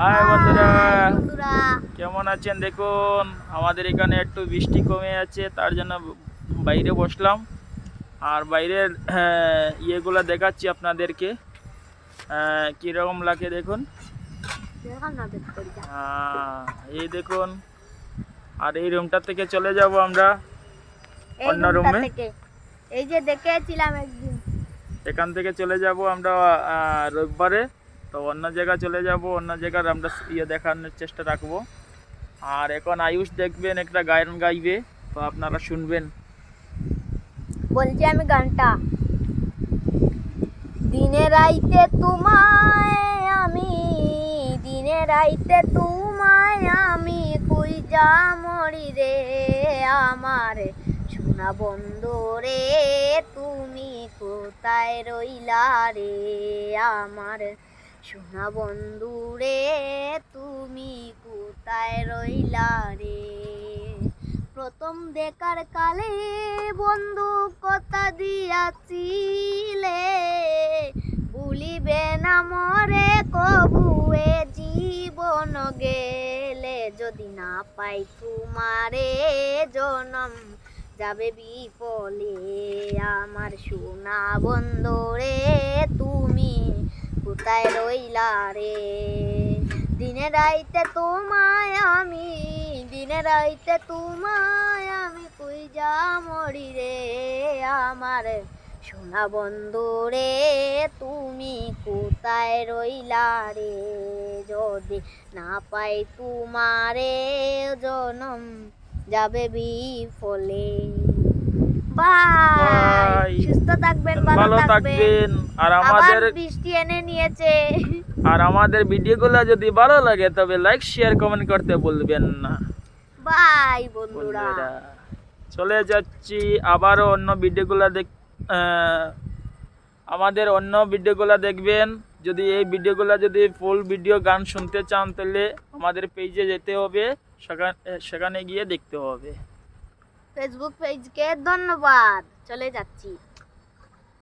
High বন্ধুরা। কেমন আছেন? দেখুন আমাদের এখানে একটু বৃষ্টি কমে আছে তার জন্য বাইরে বসলাম। আর বাইরের ইয়েগুলো দেখাচ্ছি আপনাদেরকে। আহ, কীরকম লাগে দেখুন? আহ, এই দেখুন। আর এই রুমটা থেকে চলে যাব আমরা অন্য রুমে? এই যে দেখেছিলাম একদিন। এখান থেকে চলে যাব আমরা রবিবারে। তো অন্য জায়গা চলে যাব, অন্য জায়গার আমরা ইয়ে দেখানোর চেষ্টা রাখব। আর এখন আয়ুষ দেখবেন একটা গায়ন গাইবে, তো আপনারা শুনবেন। বলছি আমি গানটা। দিনে রাইতে তোমায় আমি, দিনে রাইতে তোমায় আমি কুইজা মরি রে আমার। সোনা বন্ধু রে, তুমি কোথায় রইলা রে আমার? সোনা বন্ধু রে, তুমি কোথায় রইলা রে? প্রথম দেখার কালে বন্ধু কথা দিয়াছিলে। ভুলিবে না মরে কবুয়ে জীবন গেলে। যদি না পাই তোমারে জনম, যাবে বিপলে। আমার সোনা বন্ধু রে, তুমি কোথায় রইলা রে? দিনে রাইতে তোমায় আমি, দিনে রাইতে তোমায় আমি কই যা মরি রে? আমার সোনা বন্ধু রে, তুমি কোথায় রইলা রে? যদি না পাই তোমারে, জনম যাবে বিফলে। Bye. সুস্থ থাকবেন ভালো থাকবেন। আর আমাদের বৃষ্টি এনে নিয়েছে। আর আমাদের ভিডিওগুলো যদি ভালো লাগে তবে লাইক শেয়ার কমেন্ট করতে বলবেন না। বাই বন্ধুরা। বন্ধুরা চলে যাচ্ছি আবারও অন্য ভিডিওগুলো দেখ আমাদের অন্য ভিডিওগুলো দেখবেন। যদি এই ভিডিওগুলো যদি ফুল ভিডিও গান শুনতে চান তাহলে আমাদের পেজে যেতে হবে। সেখানে সেখানে গিয়ে দেখতে হবে। ফেসবুক পেজকে ধন্যবাদ। চলে যাচ্ছি।